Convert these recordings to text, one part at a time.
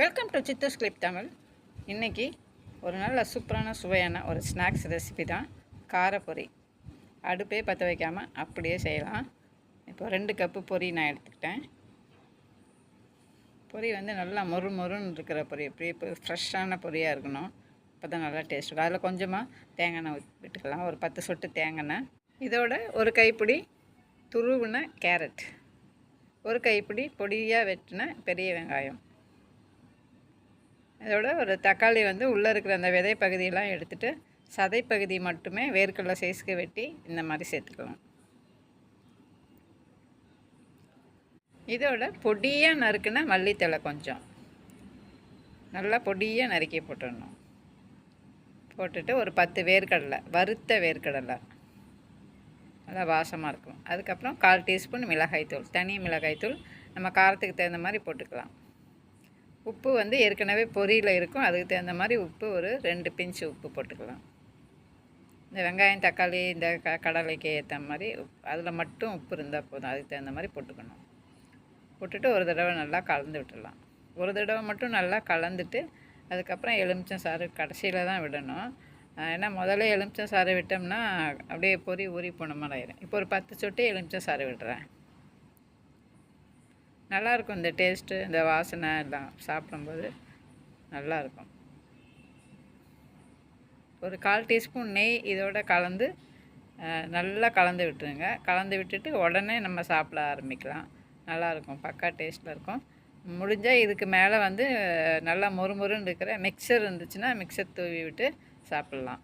Welcome to Chithu's clip Tamil இன்றைக்கி ஒரு நல்ல சூப்பரான சுவையான ஒரு ஸ்நாக்ஸ் ரெசிபி தான். காரப்பொரி அடுப்பே பற்ற வைக்காமல் அப்படியே செய்யலாம். இப்போ ரெண்டு கப்பு பொரி நான் எடுத்துக்கிட்டேன். பொரி வந்து நல்லா மொறு மொறுன்னு இருக்கிற பொரி இப்படி இப்போ ஃப்ரெஷ்ஷான பொரியாக இருக்கணும். அப்போ தான் நல்லா டேஸ்ட் இருக்கும் அதில் கொஞ்சமாக தேங்காய் எண்ணெய் விட்டுக்கலாம். ஒரு பத்து சொட்டு தேங்காய் இதோட ஒரு கைப்பிடி துருவின கேரட். ஒரு கைப்பிடி பொடியாக வெட்டின பெரிய வெங்காயம். இதோட ஒரு தக்காளி வந்து உள்ளே இருக்கிற அந்த விதை பகுதியெல்லாம் எடுத்துகிட்டு சதை பகுதி மட்டுமே வேர்க்கடலை சைஸ்க்கு வெட்டி இந்த மாதிரி சேர்த்துக்கலாம். இதோட பொடியாக நறுக்குன மல்லித்தழை கொஞ்சம். நல்லா பொடியாக நறுக்கி போட்டுடணும். போட்டுட்டு ஒரு பத்து வேர்க்கடலை வறுத்த வேர்க்கடலை. நல்லா வாசமாக இருக்கும். அதுக்கப்புறம் கால் டீஸ்பூன் மிளகாய்த்தூள் தனி மிளகாய்த்தூள். நம்ம காரத்துக்கு தகுந்த மாதிரி போட்டுக்கலாம். உப்பு வந்து ஏற்கனவே பொரியில் இருக்கும். அதுக்கு தகுந்த மாதிரி உப்பு ஒரு ரெண்டு பிஞ்சு உப்பு போட்டுக்கலாம். இந்த வெங்காயம் தக்காளி இந்த க கடலைக்கு ஏற்ற மாதிரி அதில் மட்டும் உப்பு இருந்தால் போதும். அதுக்கு தகுந்த மாதிரி போட்டுக்கணும். போட்டுட்டு ஒரு தடவை நல்லா கலந்து விட்டுடலாம். ஒரு தடவை மட்டும் நல்லா கலந்துட்டு அதுக்கப்புறம் எலுமிச்சம் சாறு கடைசியில் தான் விடணும். ஏன்னா முதல்ல எலுமிச்சம் சாறு விட்டோம்னா அப்படியே பொரி ஊறி போன மாதிரி ஆயிடும் இப்போ ஒரு பத்து சொட்டு எலுமிச்சம் சாறு விடுறேன். நல்லாயிருக்கும் இந்த டேஸ்ட்டு இந்த வாசனை எல்லாம் சாப்பிடும்போது. நல்லாயிருக்கும். ஒரு கால் டீஸ்பூன் நெய் இதோட கலந்து நல்லா கலந்து விட்டுருங்க. கலந்து விட்டுட்டு உடனே நம்ம சாப்பிட ஆரம்பிக்கலாம். நல்லாயிருக்கும் பக்கா டேஸ்ட்டில் இருக்கும். முடிஞ்சால் இதுக்கு மேலே வந்து நல்லா மொறுமொறுன்னு இருக்கிற மிக்சர் இருந்துச்சுன்னா மிக்சர் தூவி விட்டு சாப்பிட்லாம்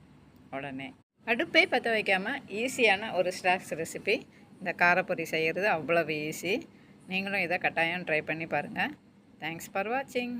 உடனே. அடுப்பை பற்ற வைக்காமல் ஈஸியான ஒரு ஸ்நாக்ஸ் ரெசிபி இந்த காரப்பொரி செய்கிறது அவ்வளவு ஈஸி நீங்களும் இதை கட்டாயம் ட்ரை பண்ணி பாருங்கள் தேங்க்ஸ் ஃபார் வாட்சிங்